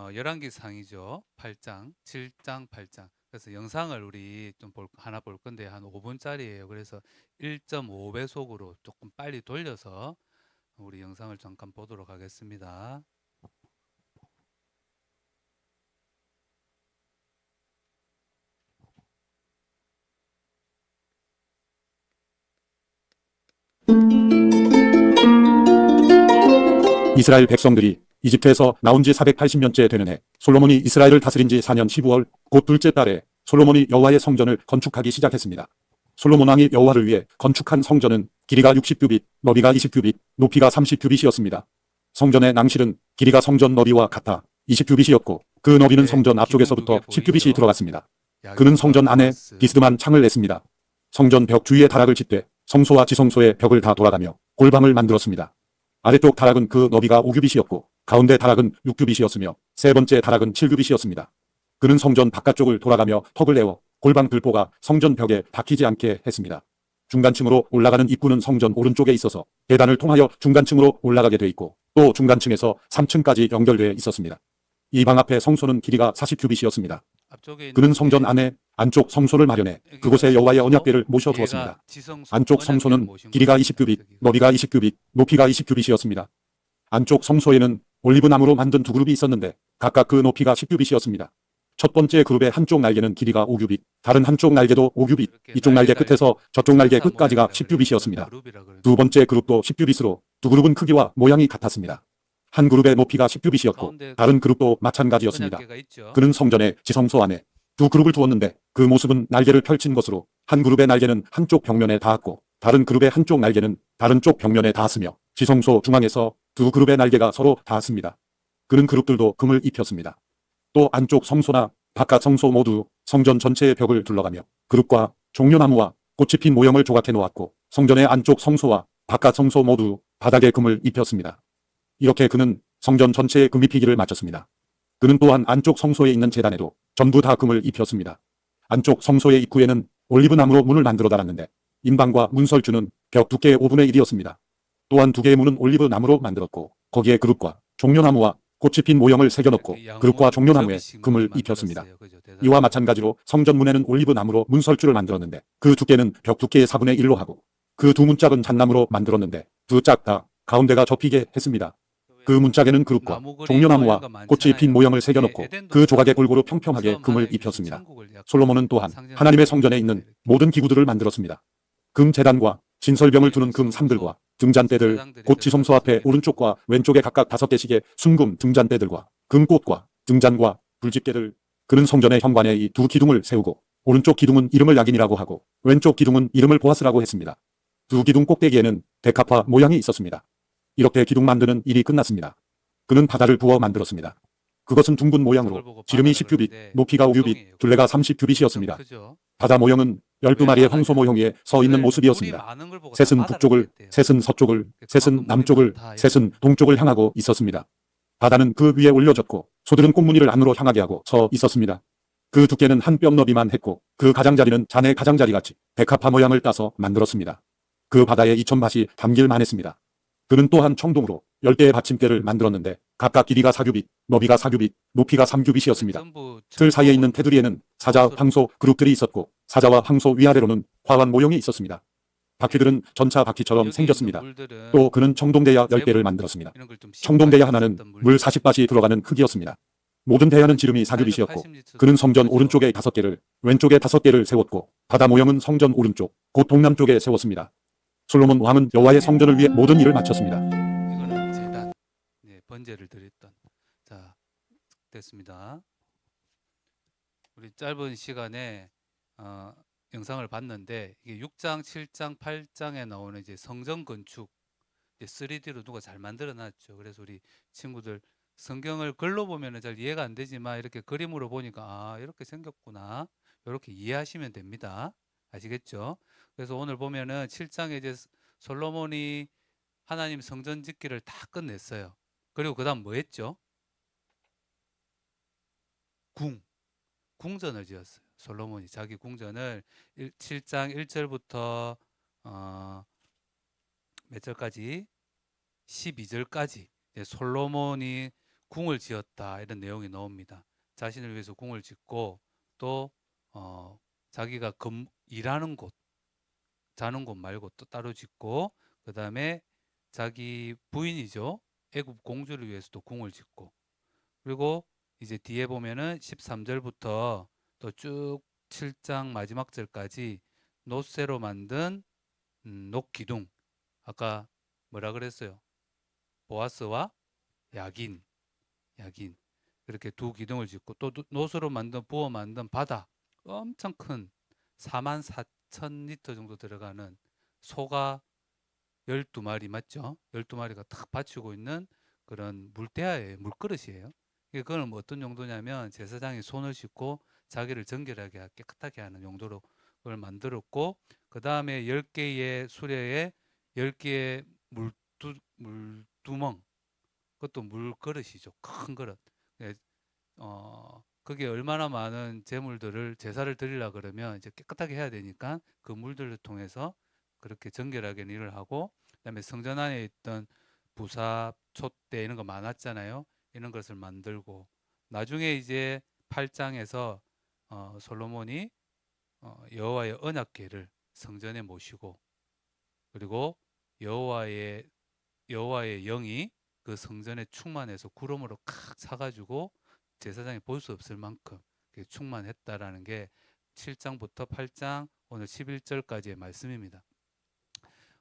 어, 열왕기상이죠. 8장, 7장, 8장. 그래서 영상을 우리 좀 볼, 하나 볼 건데 한 5분짜리예요. 그래서 1.5배속으로 조금 빨리 돌려서 우리 영상을 잠깐 보도록 하겠습니다. 이스라엘 백성들이 이집트에서 나온 지 480년째 되는 해 솔로몬이 이스라엘을 다스린 지 4년 12월 곧 둘째 달에 솔로몬이 여호와의 성전을 건축하기 시작했습니다. 솔로몬 왕이 여호와를 위해 건축한 성전은 길이가 60규빗, 너비가 20규빗, 높이가 30규빗이었습니다. 성전의 낭실은 길이가 성전 너비와 같아 20규빗이었고 그 너비는 네, 성전 앞쪽에서부터 기본 그게 10규빗이 보이죠? 들어갔습니다. 그는 성전 안에 비스듬한 창을 냈습니다. 성전 벽 주위에 다락을 짓되 성소와 지성소의 벽을 다 돌아가며 골방을 만들었습니다. 아래쪽 다락은 그 너비가 5규빗이었고 가운데 다락은 6규빗이었으며 세 번째 다락은 7규빗이었습니다. 그는 성전 바깥쪽을 돌아가며 턱을 내어 골방 들보가 성전 벽에 박히지 않게 했습니다. 중간층으로 올라가는 입구는 성전 오른쪽에 있어서 계단을 통하여 중간층으로 올라가게 돼 있고 또 중간층에서 3층까지 연결되어 있었습니다. 이 방 앞에 성소는 길이가 40규빗이었습니다. 앞쪽에 있는 그는 게 성전 안에 안쪽 성소를 마련해 그곳에 여호와의 언약궤를 모셔 뒤에가 두었습니다. 안쪽 성소는 길이가 곳이 20규빗, 저기고. 너비가 20규빗, 높이가 20규빗이었습니다. 안쪽 성소에는 올리브 나무로 만든 두 그룹이 있었는데 각각 그 높이가 10규빗이었습니다. 첫 번째 그룹의 한쪽 날개는 길이가 5규빗, 다른 한쪽 날개도 5규빗, 이렇게 이쪽 날개 끝에서 저쪽 날개 끝까지가 모양이라 그래요. 10규빗이었습니다. 그룹이라 그러죠. 두 번째 그룹도 10규빗으로 두 그룹은 크기와 모양이 같았습니다. 한 그룹의 높이가 10규빗이었고 가운데 다른 그룹도 마찬가지였습니다. 그는 성전의 지성소 안에 두 그룹을 두었는데 그 모습은 날개를 펼친 것으로 한 그룹의 날개는 한쪽 벽면에 닿았고 다른 그룹의 한쪽 날개는 다른 쪽 벽면에 닿았으며 지성소 중앙에서 두 그룹의 날개가 서로 닿았습니다. 그는 그룹들도 금을 입혔습니다. 또 안쪽 성소나 바깥 성소 모두 성전 전체의 벽을 둘러가며 그룹과 종려나무와 꽃이 핀 모형을 조각해 놓았고 성전의 안쪽 성소와 바깥 성소 모두 바닥에 금을 입혔습니다. 이렇게 그는 성전 전체의 금 입히기를 마쳤습니다. 그는 또한 안쪽 성소에 있는 제단에도 전부 다 금을 입혔습니다. 안쪽 성소의 입구에는 올리브 나무로 문을 만들어 달았는데 인방과 문설주는 벽 두께의 5분의 1이었습니다. 또한 두 개의 문은 올리브 나무로 만들었고 거기에 그룹과 종려나무와 꽃이 핀 모형을 새겨넣고 그룹과 종려나무에 금을 입혔습니다. 이와 마찬가지로 성전 문에는 올리브 나무로 문설주를 만들었는데 그 두께는 벽 두께의 4분의 1로 하고 그 두 문짝은 잣나무로 만들었는데 두 짝 다 가운데가 접히게 했습니다. 그 문짝에는 그룹과 종려나무와 꽃이 핀. 모형을 새겨넣고 에덴도 그 조각에 골고루 평평하게 금을 입혔습니다. 솔로몬은 또한 하나님의 성전에 있는. 모든 기구들을 만들었습니다. 금 재단과 진설병을 두는 금 삼들과 등잔대들, 곧 지성소 앞에 오른쪽과 왼쪽에 각각 다섯 개씩의 순금 등잔대들과 금꽃과 등잔과 불집게들 그는 성전의 현관에 이 두 기둥을 세우고 오른쪽 기둥은 이름을 야긴이라고 하고 왼쪽 기둥은 이름을 보아스라고 했습니다. 두 기둥 꼭대기에는 데카파 모양이 있었습니다. 이렇게 기둥 만드는 일이 끝났습니다. 그는 바다를 부어 만들었습니다. 그것은 둥근 모양으로 지름이 10규빗, 높이가 5규빗, 둘레가 30규빗이었습니다. 크죠. 바다 모형은 12마리의 황소 모형에 서 있는 모습이었습니다. 셋은 북쪽을, 셋은 서쪽을, 셋은 남쪽을, 셋은 동쪽을 향하고 있었습니다. 바다는 그 위에 올려졌고 소들은 꽃무늬를 안으로 향하게 하고 서 있었습니다. 그 두께는 한 뼘 너비만 했고 그 가장자리는 잔의 가장자리 같이 백합화 모양을 따서 만들었습니다. 그 바다에 이천밭이 담길만 했습니다. 그는 또한 청동으로 열대의 받침대를 만들었는데 각각 길이가 4규빗, 너비가 4규빗, 높이가 3규빗이었습니다. 틀 사이에 있는 테두리에는 사자, 황소 그룹들이 있었고 사자와 황소 위아래로는 화환 모형이 있었습니다. 바퀴들은 전차 바퀴처럼 생겼습니다. 또 그는 청동대야 10개를 만들었습니다. 청동대야 하나는 물 40밭이 들어가는 크기였습니다. 모든 대야는 지름이 4규빗이었고 그는 성전 오른쪽에 5개를 왼쪽에 5개를 세웠고 바다 모형은 성전 오른쪽 곧 동남쪽에 세웠습니다. 솔로몬 왕은 여호와의 성전을 위해 모든 일을 마쳤습니다. 이거는 재단 네, 번제를 드렸던 자 됐습니다. 우리 짧은 시간에 어, 영상을 봤는데 이게 6장, 7장, 8장에 나오는 이제 성전 건축 이제 3D로 누가 잘 만들어 놨죠. 그래서 우리 친구들 성경을 글로 보면은 잘 이해가 안 되지만 이렇게 그림으로 보니까 아, 이렇게 생겼구나. 이렇게 이해하시면 됩니다. 아시겠죠? 그래서 오늘 보면은 7장에 이제 솔로몬이 하나님 성전 짓기를 다 끝냈어요. 그리고 그다음 뭐 했죠? 궁. 궁전을 지었어요. 솔로몬이 자기 궁전을 1, 7장 1절부터 어, 몇 절까지? 12절까지 솔로몬이 궁을 지었다 이런 내용이 나옵니다. 자신을 위해서 궁을 짓고 또 어, 자기가 금, 일하는 곳, 자는 곳 말고 또 따로 짓고 그 다음에 자기 부인이죠. 애굽 공주를 위해서도 궁을 짓고 그리고 이제 뒤에 보면은 13절부터 또 쭉 7장 마지막 절까지 노쇠로 만든 음, 녹기둥 아까 뭐라 그랬어요? 보아스와 야긴 야긴 그렇게 두 기둥을 짓고 또 노- 노쇠로 만든 부어 만든 바다 엄청 큰 4만 4천 리터 정도 들어가는 소가 12마리 맞죠? 12마리가 탁 받치고 있는 그런 물대야예요. 물그릇이에요. 그건 뭐 어떤 용도냐면 제사장이 손을 씻고 자기를 정결하게 하- 깨끗하게 하는 용도로 그걸 만들었고 그 다음에 10개의 수레에 10개의 물두, 물두멍 그것도 물 그릇이죠. 큰 그릇. 예, 어, 그게 얼마나 많은 재물들을 제사를 드리려 그러면 이제 깨끗하게 해야 되니까 그 물들을 통해서 그렇게 정결하게 일을 하고 그다음에 성전 안에 있던 부사, 촛대 이런 거 많았잖아요. 이런 것을 만들고 나중에 이제 8장에서 어, 솔로몬이 어, 여호와의 언약궤를 성전에 모시고 그리고 여호와의 여호와의 영이 그 성전에 충만해서 구름으로 칵 차가지고 제사장이 볼 수 없을 만큼 충만했다라는 게 7장부터 8장 오늘 11절까지의 말씀입니다.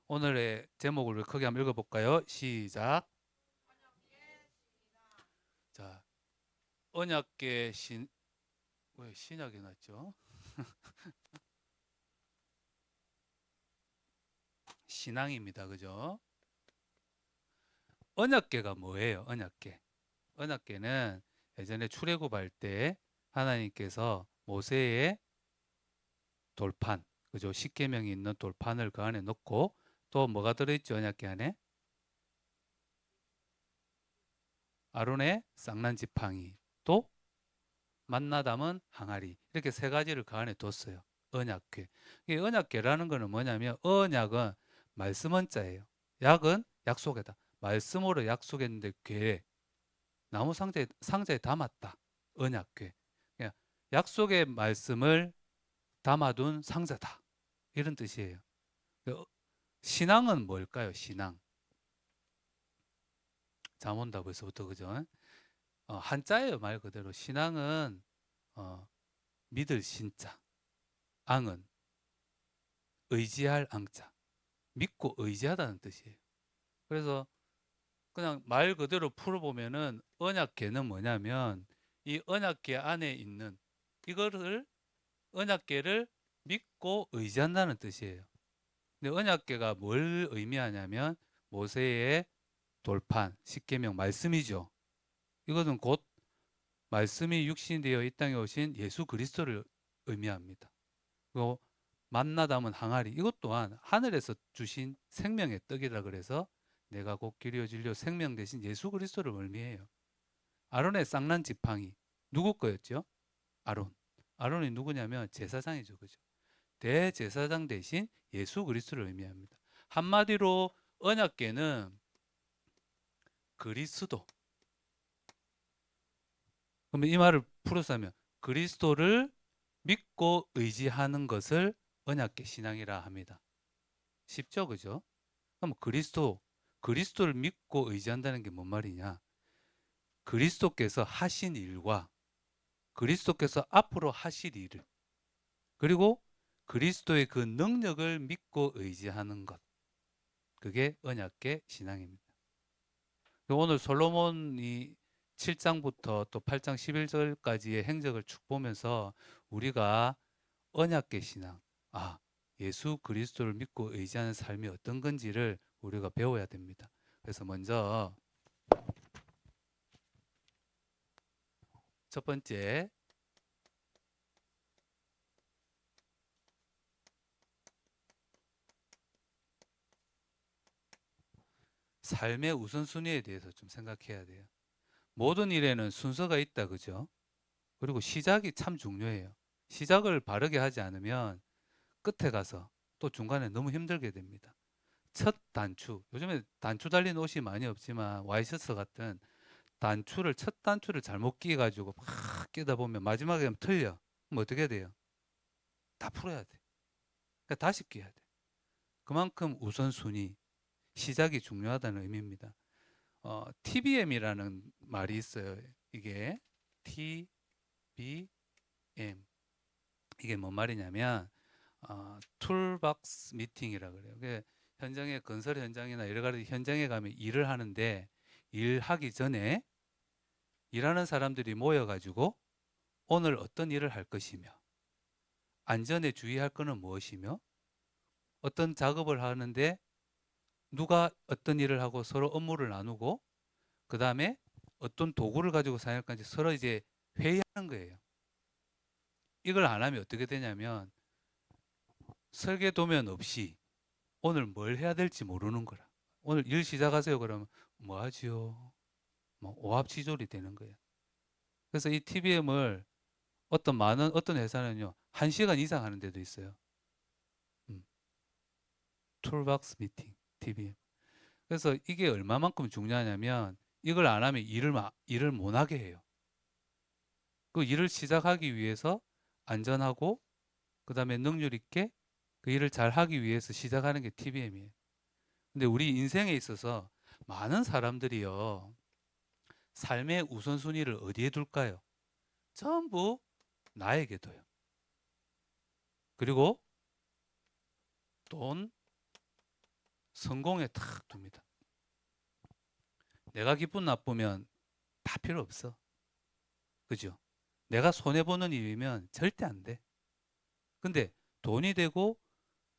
오늘의 제목을 크게 한번 읽어볼까요? 시작. 자, 언약계 신, 왜 신약이 났죠? 신앙입니다. 그죠? 언약계가 뭐예요? 언약계. 언약계는 예전에 출애굽할 때 하나님께서 모세의 돌판, 그죠? 십계명이 있는 돌판을 그 안에 넣고 또 뭐가 들어있죠? 언약계 안에? 아론의 쌍난 지팡이, 또 만나 담은 항아리 이렇게 세 가지를 그 안에 뒀어요. 언약궤. 이 언약궤라는 거는 뭐냐면 언약은 말씀 원자예요. 약은 약속이다. 말씀으로 약속했는데 궤 나무 상자에, 상자에 담았다. 언약궤. 약속의 말씀을 담아둔 상자다. 이런 뜻이에요. 그 신앙은 뭘까요? 신앙. 잠 온다 벌써부터 그죠? 어, 한자예요 말 그대로. 신앙은 어, 믿을 신자 앙은 의지할 앙자. 믿고 의지하다는 뜻이에요. 그래서 그냥 말 그대로 풀어보면은 언약계는 뭐냐면 이 언약계 안에 있는 이거를 언약계를 믿고 의지한다는 뜻이에요. 근데 언약계가 뭘 의미하냐면 모세의 돌판 십계명 말씀이죠 이것은 곧 말씀이 육신이 되어 이 땅에 오신 예수 그리스도를 의미합니다. 그리고 만나 담은 항아리 이것 또한 하늘에서 주신 생명의 떡이라 그래서 내가 곧 길이요 진리요 생명 대신 예수 그리스도를 의미해요. 아론의 쌍난 지팡이 누구 거였죠? 아론. 아론이 누구냐면 제사장이죠. 그죠? 대제사장 대신 예수 그리스도를 의미합니다. 한마디로 언약계는 그리스도 그러면 이 말을 풀어서 하면 그리스도를 믿고 의지하는 것을 언약계 신앙이라 합니다. 쉽죠, 그죠? 그럼 그리스도, 그리스도를 믿고 의지한다는 게 뭔 말이냐? 그리스도께서 하신 일과 그리스도께서 앞으로 하실 일을 그리고 그리스도의 그 능력을 믿고 의지하는 것. 그게 언약계 신앙입니다. 오늘 솔로몬이 7장부터 또 8장 11절까지의 행적을 쭉 보면서 우리가 언약계 신앙, 아, 예수 그리스도를 믿고 의지하는 삶이 어떤 건지를 우리가 배워야 됩니다. 그래서 먼저 첫 번째 삶의 우선순위에 대해서 좀 생각해야 돼요. 모든 일에는 순서가 있다, 그죠? 그리고 시작이 참 중요해요. 시작을 바르게 하지 않으면 끝에 가서 또 중간에 너무 힘들게 됩니다. 첫 단추, 요즘에 단추 달린 옷이 많이 없지만 와이셔츠 같은 단추를 첫 단추를 잘못 끼 가지고 막 끼다 보면 마지막에 틀려. 그럼 어떻게 돼요? 다 풀어야 돼. 그러니까 다시 끼야 돼. 그만큼 우선순위 시작이 중요하다는 의미입니다. 어, TBM이라는 말이 있어요. 이게 TBM 이게 뭔 말이냐면 어, 툴박스 미팅이라 그래요. 그게 현장에 건설 현장이나 여러 가지 현장에 가면 일을 하는데 일하기 전에 일하는 사람들이 모여가지고 오늘 어떤 일을 할 것이며 안전에 주의할 것은 무엇이며 어떤 작업을 하는데 누가 어떤 일을 하고 서로 업무를 나누고 그 다음에 어떤 도구를 가지고 사용할 건지 서로 이제 회의하는 거예요. 이걸 안 하면 어떻게 되냐면 설계 도면 없이 오늘 뭘 해야 될지 모르는 거라. 오늘 일 시작하세요. 그러면 뭐 하지요? 뭐 오합지졸이 되는 거예요. 그래서 이 TBM을 어떤 많은 어떤 회사는요 한 시간 이상 하는 데도 있어요. 음. 툴박스 미팅 TBM. 그래서 이게 얼마만큼 중요하냐면 이걸 안 하면 일을 마- 일을 못 하게 해요. 그 일을 시작하기 위해서 안전하고 그다음에 능률 있게 그 일을 잘 하기 위해서 시작하는 게 TBM이에요. 근데 우리 인생에 있어서 많은 사람들이요. 삶의 우선순위를 어디에 둘까요? 전부 나에게 둬요. 그리고 돈, 성공에 탁 둡니다. 내가 기분 나쁘면 다 필요 없어. 그죠? 내가 손해보는 일이면 절대 안 돼. 근데 돈이 되고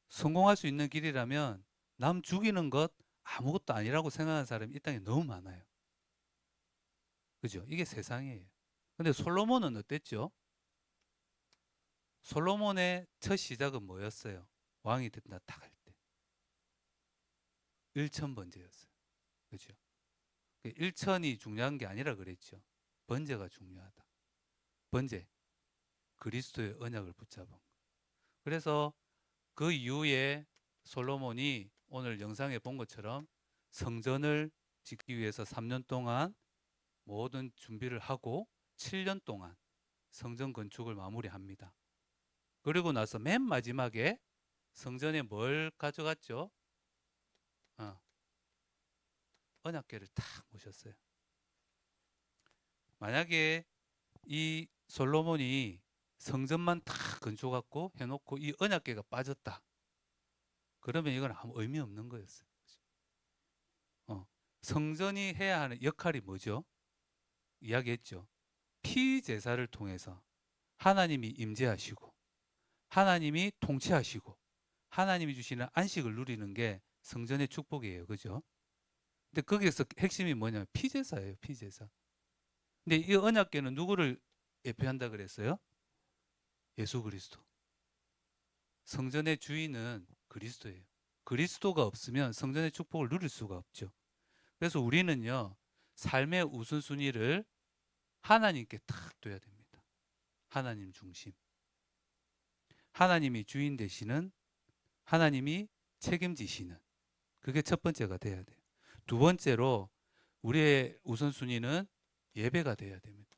성공할 수 있는 길이라면 남 죽이는 것 아무것도 아니라고 생각하는 사람이 이 땅에 너무 많아요. 그죠? 이게 세상이에요. 근데 솔로몬은 어땠죠? 솔로몬의 첫 시작은 뭐였어요? 왕이 된다 딱 할 때. 일천 번제였어요. 그죠? 그 일천이 중요한 게 아니라 그랬죠. 번제가 중요하다. 번제. 그리스도의 언약을 붙잡은 거. 그래서 그 이후에 솔로몬이 오늘 영상에 본 것처럼 성전을 짓기 위해서 3년 동안 모든 준비를 하고 7년 동안 성전 건축을 마무리합니다. 그리고 나서 맨 마지막에 성전에 뭘 가져갔죠? 어, 언약궤를 탁 모셨어요. 만약에 이 솔로몬이 성전만 탁 건축하고 해놓고 이 언약궤가 빠졌다. 그러면 이건 아무 의미 없는 거였어요. 어, 성전이 해야 하는 역할이 뭐죠? 이야기했죠. 피 제사를 통해서 하나님이 임재하시고 하나님이 통치하시고 하나님이 주시는 안식을 누리는 게 성전의 축복이에요. 그죠? 근데 거기에서 핵심이 뭐냐면 피제사예요. 피제사. 근데 이 언약궤는 누구를 예표한다 그랬어요? 예수 그리스도. 성전의 주인은 그리스도예요. 그리스도가 없으면 성전의 축복을 누릴 수가 없죠. 그래서 우리는요, 삶의 우선순위를 하나님께 탁 둬야 됩니다. 하나님 중심. 하나님이 주인 되시는, 하나님이 책임지시는. 그게 첫 번째가 돼야 돼요. 두 번째로, 우리의 우선순위는 예배가 돼야 됩니다.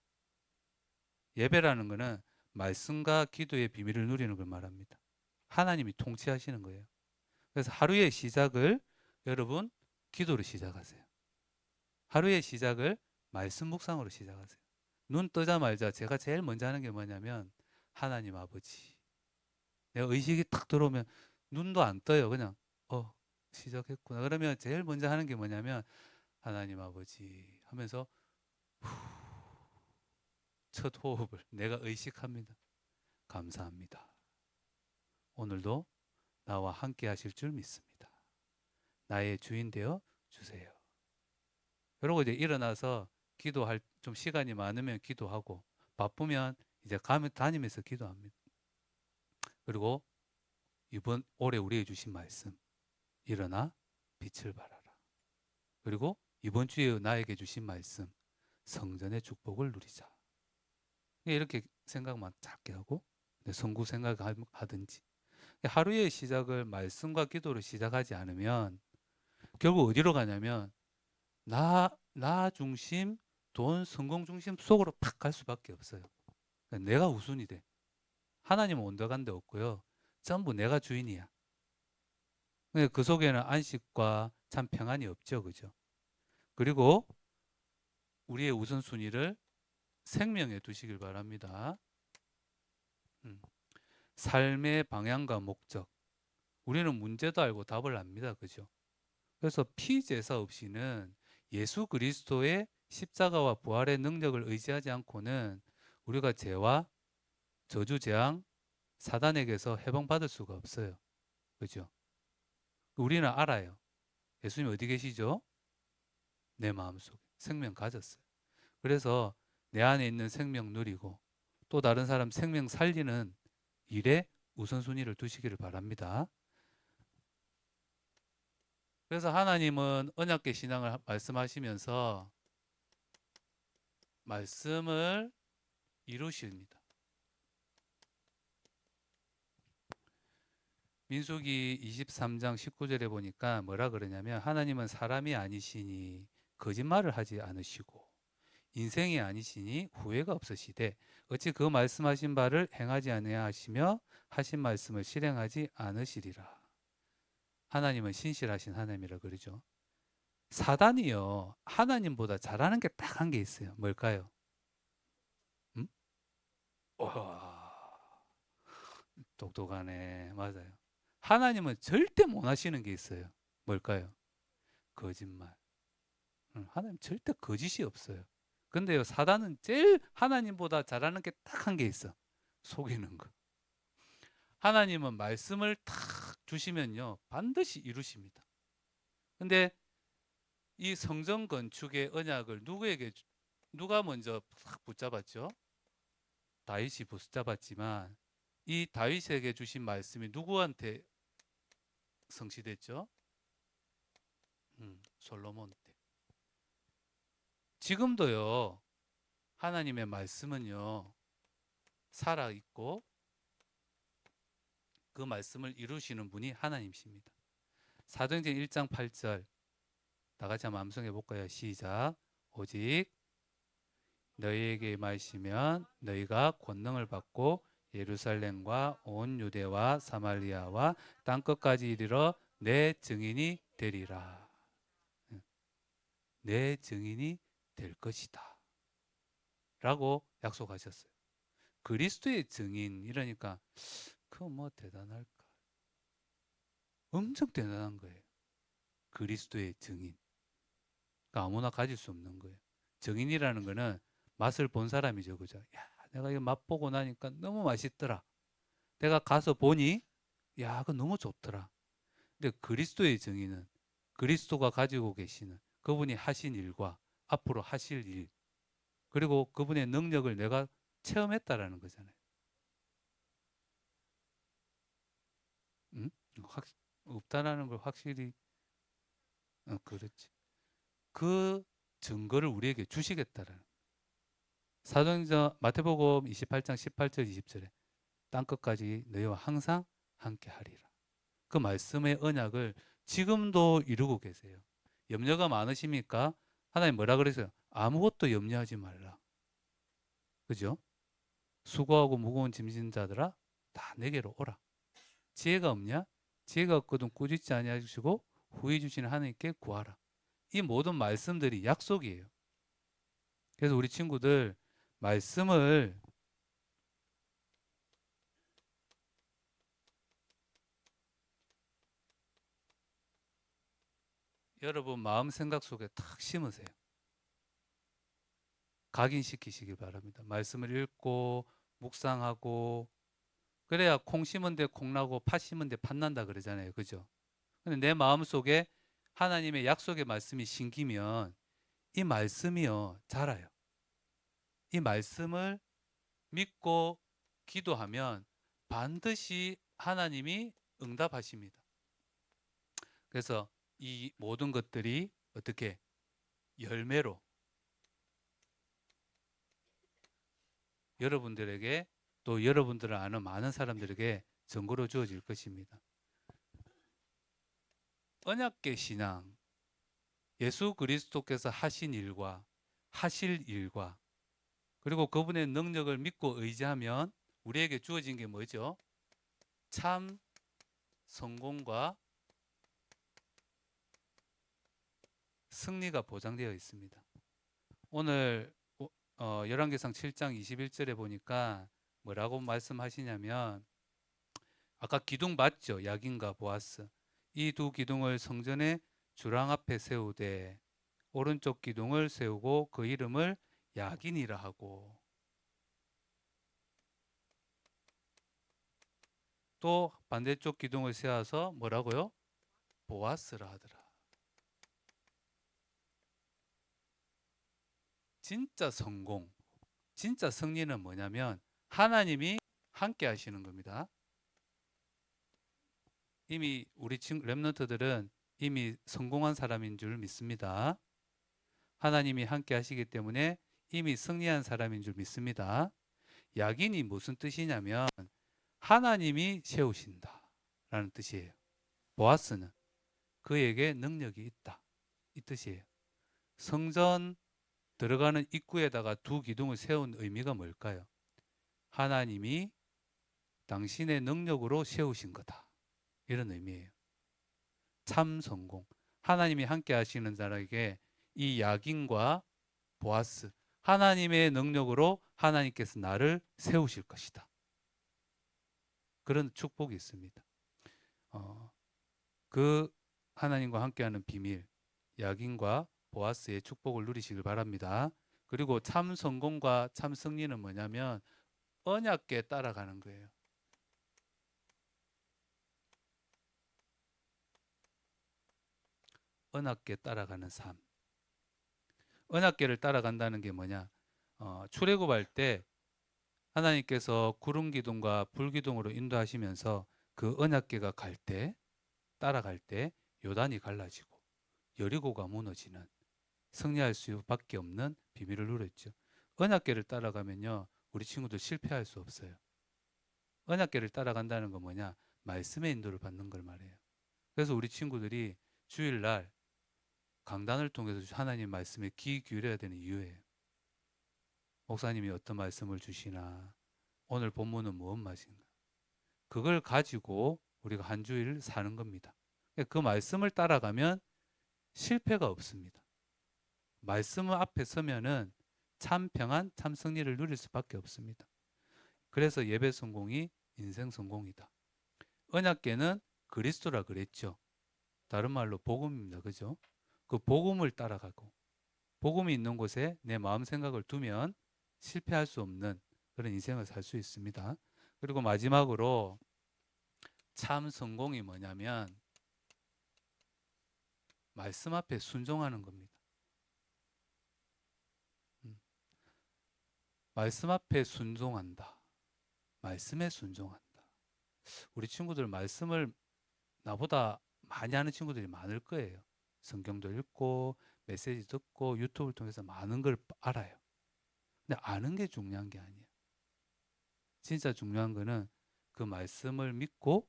예배라는 것은 말씀과 기도의 비밀을 누리는 걸 말합니다. 하나님이 통치하시는 거예요. 그래서 하루의 시작을 여러분 기도로 시작하세요. 하루의 시작을 말씀 묵상으로 시작하세요. 눈 뜨자마자 제가 제일 먼저 하는 게 뭐냐면 하나님 아버지. 내가 의식이 탁 들어오면 눈도 안 떠요. 그냥 어 시작했구나. 그러면 제일 먼저 하는 게 뭐냐면 하나님 아버지 하면서 후, 첫 호흡을 내가 의식합니다. 감사합니다. 오늘도 나와 함께 하실 줄 믿습니다. 나의 주인 되어 주세요. 그러고 이제 일어나서 기도할 좀 시간이 많으면 기도하고 바쁘면 이제 가면 다니면서 기도합니다. 그리고 이번 올해 우리에게 주신 말씀 일어나 빛을 발하라. 그리고 이번 주에 나에게 주신 말씀 성전의 축복을 누리자. 이렇게 생각만 작게 하고 성구 생각하든지 하루의 시작을 말씀과 기도로 시작하지 않으면 결국 어디로 가냐면 나, 나 중심 돈 성공 중심 속으로 팍 갈 수밖에 없어요. 그러니까 내가 우선이 돼. 하나님은 온데간데 없고요. 전부 내가 주인이야. 그러니까 그 속에는 안식과 참 평안이 없죠, 그죠? 그리고 우리의 우선순위를 생명에 두시길 바랍니다. 음. 삶의 방향과 목적. 우리는 문제도 알고 답을 압니다. 그죠? 그래서 피제사 없이는 예수 그리스도의 십자가와 부활의 능력을 의지하지 않고는 우리가 죄와 저주 재앙 사단에게서 해방받을 수가 없어요. 그죠? 우리는 알아요. 예수님 어디 계시죠? 내 마음속에 생명 가졌어요. 그래서 내 안에 있는 생명 누리고 또 다른 사람 생명 살리는 일에 우선순위를 두시기를 바랍니다. 그래서 하나님은 언약계 신앙을 말씀하시면서 말씀을 이루십니다. 민수기 23장 19절에 보니까 뭐라 그러냐면 하나님은 사람이 아니시니 거짓말을 하지 않으시고 인생이 아니시니 후회가 없으시되 어찌 그 말씀하신 바를 행하지 아니하시며 하신 말씀을 실행하지 않으시리라. 하나님은 신실하신 하나님이라 그러죠. 사단이요 하나님보다 잘하는 게 딱 한 게 있어요. 뭘까요? 음? 와, 똑똑하네. 맞아요. 하나님은 절대 못 하시는 게 있어요. 뭘까요? 거짓말. 응, 하나님 절대 거짓이 없어요. 근데요, 사단은 제일 하나님보다 잘하는 게 딱 한 게 있어. 속이는 거. 하나님은 말씀을 탁 주시면요, 반드시 이루십니다. 근데 이 성전 건축의 언약을 누구에게, 주- 누가 먼저 탁 붙잡았죠? 다윗이 붙잡았지만, 이 다윗에게 주신 말씀이 누구한테 성취됐죠? 음, 솔로몬 때. 지금도요, 하나님의 말씀은요, 살아 있고, 그 말씀을 이루시는 분이 하나님이십니다. 사도행전 1장 8절, 다 같이 한번 암송해 볼까요? 시작. 오직 너희에게 임하시면 너희가 권능을 받고 예루살렘과 온 유대와 사말리아와 땅 끝까지 이르러 내 증인이 되리라. 응. 내 증인이 될 것이다. 라고 약속하셨어요. 그리스도의 증인 이러니까 그 뭐 대단할까? 엄청 대단한 거예요. 그리스도의 증인. 그러니까 아무나 가질 수 없는 거예요. 증인이라는 거는 맛을 본 사람이죠. 그죠? 야, 내가 이거 맛보고 나니까 너무 맛있더라. 내가 가서 보니 야, 그거 너무 좋더라. 근데 그리스도의 증인은 그리스도가 가지고 계시는 그분이 하신 일과 앞으로 하실 일 그리고 그분의 능력을 내가 체험했다라는 거잖아요. 응? 확 없다라는 걸 확실히 어, 그렇지. 그 증거를 우리에게 주시겠다라는 사도행전 마태복음 28장 18절 20절에 땅 끝까지 너희와 항상 함께 하리라. 그 말씀의 언약을 지금도 이루고 계세요. 염려가 많으십니까? 하나님 뭐라 그랬어요? 아무것도 염려하지 말라. 그죠? 수고하고 무거운 짐진 자들아 다 내게로 오라. 지혜가 없냐? 지혜가 없거든 꾸짖지 아니하시고 후해 주시는 하나님께 구하라. 이 모든 말씀들이 약속이에요. 그래서 우리 친구들 말씀을 여러분 마음 생각 속에 탁 심으세요. 각인시키시기 바랍니다. 말씀을 읽고 묵상하고 그래야 콩 심은 데 콩 나고 팥 심은 데 팥 난다 그러잖아요. 그죠? 근데 내 마음 속에 하나님의 약속의 말씀이 심기면 이 말씀이요 자라요. 이 말씀을 믿고 기도하면 반드시 하나님이 응답하십니다. 그래서 이 모든 것들이 어떻게 열매로 여러분들에게 또 여러분들을 아는 많은 사람들에게 증거로 주어질 것입니다. 언약계 신앙, 예수 그리스도께서 하신 일과 하실 일과 그리고 그분의 능력을 믿고 의지하면 우리에게 주어진 게 뭐죠? 참 성공과 승리가 보장되어 있습니다. 오늘 오- 어, 열왕기상 7장 21절에 보니까 뭐라고 말씀하시냐면 아까 기둥 맞죠? 야긴과 보아스. 이 두 기둥을 성전의 주랑 앞에 세우되 오른쪽 기둥을 세우고 그 이름을 야긴이라 하고 또 반대쪽 기둥을 세워서 뭐라고요? 보아스라 하더라. 진짜 성공, 진짜 승리는 뭐냐면 하나님이 함께 하시는 겁니다. 이미 우리 랩런트들은 이미 성공한 사람인 줄 믿습니다. 하나님이 함께 하시기 때문에 이미 승리한 사람인 줄 믿습니다. 약인이 무슨 뜻이냐면 하나님이 세우신다 라는 뜻이에요. 보아스는 그에게 능력이 있다 이 뜻이에요. 성전 들어가는 입구에다가 두 기둥을 세운 의미가 뭘까요? 하나님이 당신의 능력으로 세우신 거다. 이런 의미예요. 참 성공. 하나님이 함께 하시는 자에게 이 야긴과 보아스, 하나님의 능력으로 하나님께서 나를 세우실 것이다. 그런 축복이 있습니다. 어, 그 하나님과 함께하는 비밀, 야긴과 보아스의 축복을 누리시길 바랍니다. 그리고 참 성공과 참 승리는 뭐냐면 언약계 따라가는 거예요. 언약계 따라가는 삶. 언약계를 따라간다는 게 뭐냐? 어, 출애굽할 때 하나님께서 구름 기둥과 불 기둥으로 인도하시면서 그 언약계가 갈 때 따라갈 때 요단이 갈라지고 여리고가 무너지는 승리할 수밖에 없는 비밀을 누렸죠. 언약계를 따라가면요. 우리 친구들 실패할 수 없어요. 언약계를 따라간다는 건 뭐냐? 말씀의 인도를 받는 걸 말해요. 그래서 우리 친구들이 주일날 강단을 통해서 하나님 말씀에 귀 기울여야 되는 이유예요. 목사님이 어떤 말씀을 주시나 오늘 본문은 무엇 말인가 그걸 가지고 우리가 한 주일 사는 겁니다. 그 말씀을 따라가면 실패가 없습니다. 말씀 앞에 서면은 참 평안, 참 승리를 누릴 수밖에 없습니다. 그래서 예배 성공이 인생 성공이다. 언약계는 그리스도라 그랬죠. 다른 말로 복음입니다. 그죠? 그 복음을 따라가고 복음이 있는 곳에 내 마음 생각을 두면 실패할 수 없는 그런 인생을 살 수 있습니다. 그리고 마지막으로 참 성공이 뭐냐면 말씀 앞에 순종하는 겁니다. 음. 말씀 앞에 순종한다. 말씀에 순종한다. 우리 친구들 말씀을 나보다 많이 하는 친구들이 많을 거예요. 성경도 읽고 메시지 듣고 유튜브를 통해서 많은 걸 알아요. 근데 아는 게 중요한 게 아니에요. 진짜 중요한 거는 그 말씀을 믿고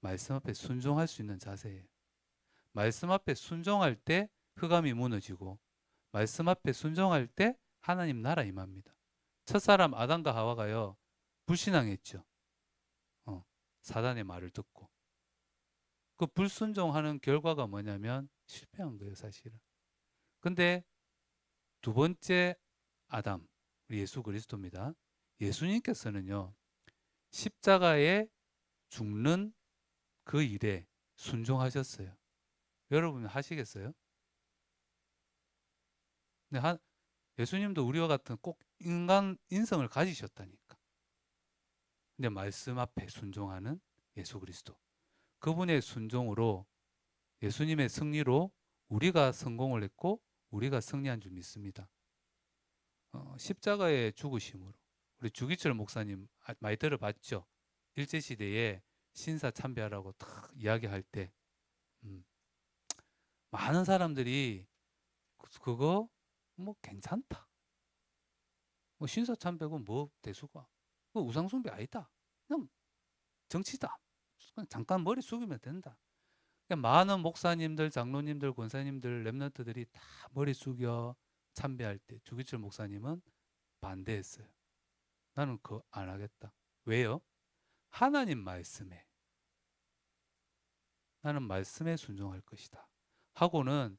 말씀 앞에 순종할 수 있는 자세예요. 말씀 앞에 순종할 때 흑암이 무너지고 말씀 앞에 순종할 때 하나님 나라 임합니다. 첫사람 아담과 하와가요 불신앙했죠. 어, 사단의 말을 듣고 그 불순종하는 결과가 뭐냐면 실패한 거예요, 사실은. 근데 두 번째 아담, 예수 그리스도입니다. 예수님께서는요, 십자가에 죽는 그 일에 순종하셨어요. 여러분 하시겠어요? 근데 한, 예수님도 우리와 같은 꼭 인간 인성을 가지셨다니까. 근데 말씀 앞에 순종하는 예수 그리스도. 그분의 순종으로 예수님의 승리로 우리가 성공을 했고 우리가 승리한 줄 믿습니다. 어, 십자가의 죽으심으로 우리 주기철 목사님 아- 많이 들어봤죠? 일제 시대에 신사 참배하라고 탁 이야기할 때 음, 많은 사람들이 그- 그거 뭐 괜찮다. 뭐 신사 참배고 뭐 대수가 그 우상숭배 아니다. 그냥 정치다. 그냥 잠깐 머리 숙이면 된다. 그러니까 많은 목사님들, 장로님들, 권사님들, 랩런트들이 다 머리 숙여 참배할 때 주기철 목사님은 반대했어요. 나는 그거 안 하겠다. 왜요? 하나님 말씀에 나는 말씀에 순종할 것이다. 하고는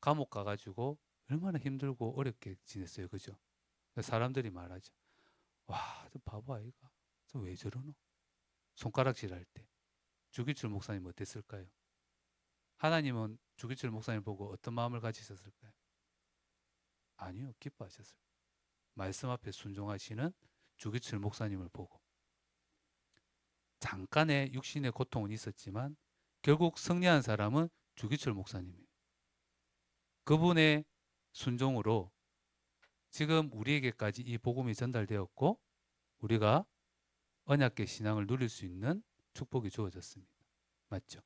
감옥 가가지고 얼마나 힘들고 어렵게 지냈어요. 그죠? 사람들이 말하죠. 와, 저 바보 아이가. 저 왜 저러노? 손가락질 할 때. 주기철 목사님 어땠을까요? 하나님은 주기철 목사님 보고 어떤 마음을 가지셨을까요? 아니요, 기뻐하셨어요. 말씀 앞에 순종하시는 주기철 목사님을 보고. 잠깐의 육신의 고통은 있었지만 결국 승리한 사람은 주기철 목사님이에요. 그분의 순종으로 지금 우리에게까지 이 복음이 전달되었고 우리가 언약계 신앙을 누릴 수 있는 축복이 주어졌습니다. 맞죠?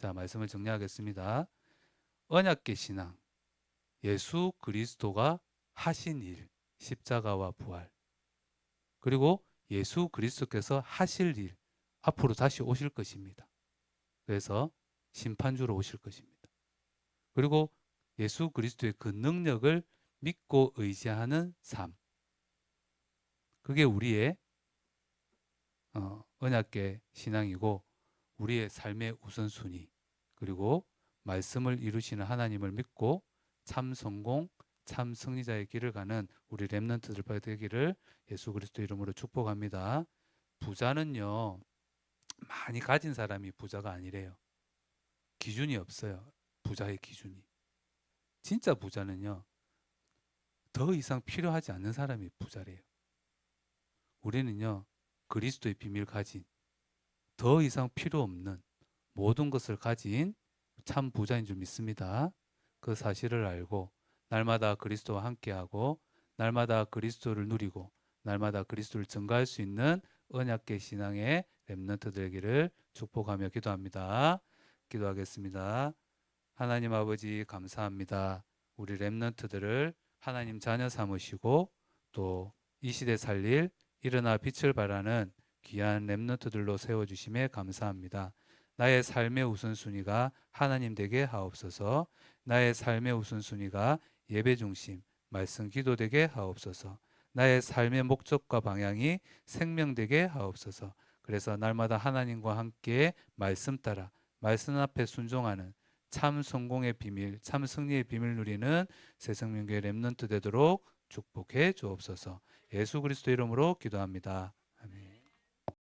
자, 말씀을 정리하겠습니다. 언약계 신앙. 예수 그리스도가 하신 일, 십자가와 부활. 그리고 예수 그리스도께서 하실 일, 앞으로 다시 오실 것입니다. 그래서 심판주로 오실 것입니다. 그리고 예수 그리스도의 그 능력을 믿고 의지하는 삶. 그게 우리의 어, 언약계 신앙이고 우리의 삶의 우선순위 그리고 말씀을 이루시는 하나님을 믿고 참 성공, 참 승리자의 길을 가는 우리 렘넌트들 되기를 예수 그리스도 이름으로 축복합니다. 부자는요 많이 가진 사람이 부자가 아니래요. 기준이 없어요. 부자의 기준이. 진짜 부자는요 더 이상 필요하지 않는 사람이 부자래요. 우리는요 그리스도의 비밀 가진 더 이상 필요 없는 모든 것을 가진 참 부자인 줄 믿습니다. 그 사실을 알고 날마다 그리스도와 함께하고 날마다 그리스도를 누리고 날마다 그리스도를 증가할 수 있는 언약계 신앙의 렘넌트 되기를 축복하며 기도합니다. 기도하겠습니다. 하나님 아버지 감사합니다. 우리 렘넌트들을 하나님 자녀 삼으시고 또 이 시대 살릴 일어나 빛을 발하는 귀한 렘넌트들로 세워 주심에 감사합니다. 나의 삶의 우선순위가 하나님 되게 하옵소서. 나의 삶의 우선순위가 예배 중심, 말씀 기도 되게 하옵소서. 나의 삶의 목적과 방향이 생명 되게 하옵소서. 그래서 날마다 하나님과 함께 말씀 따라 말씀 앞에 순종하는 참 성공의 비밀, 참 승리의 비밀 누리는 새생명교회 렘넌트 되도록 축복해 주옵소서. 예수 그리스도 이름으로 기도합니다.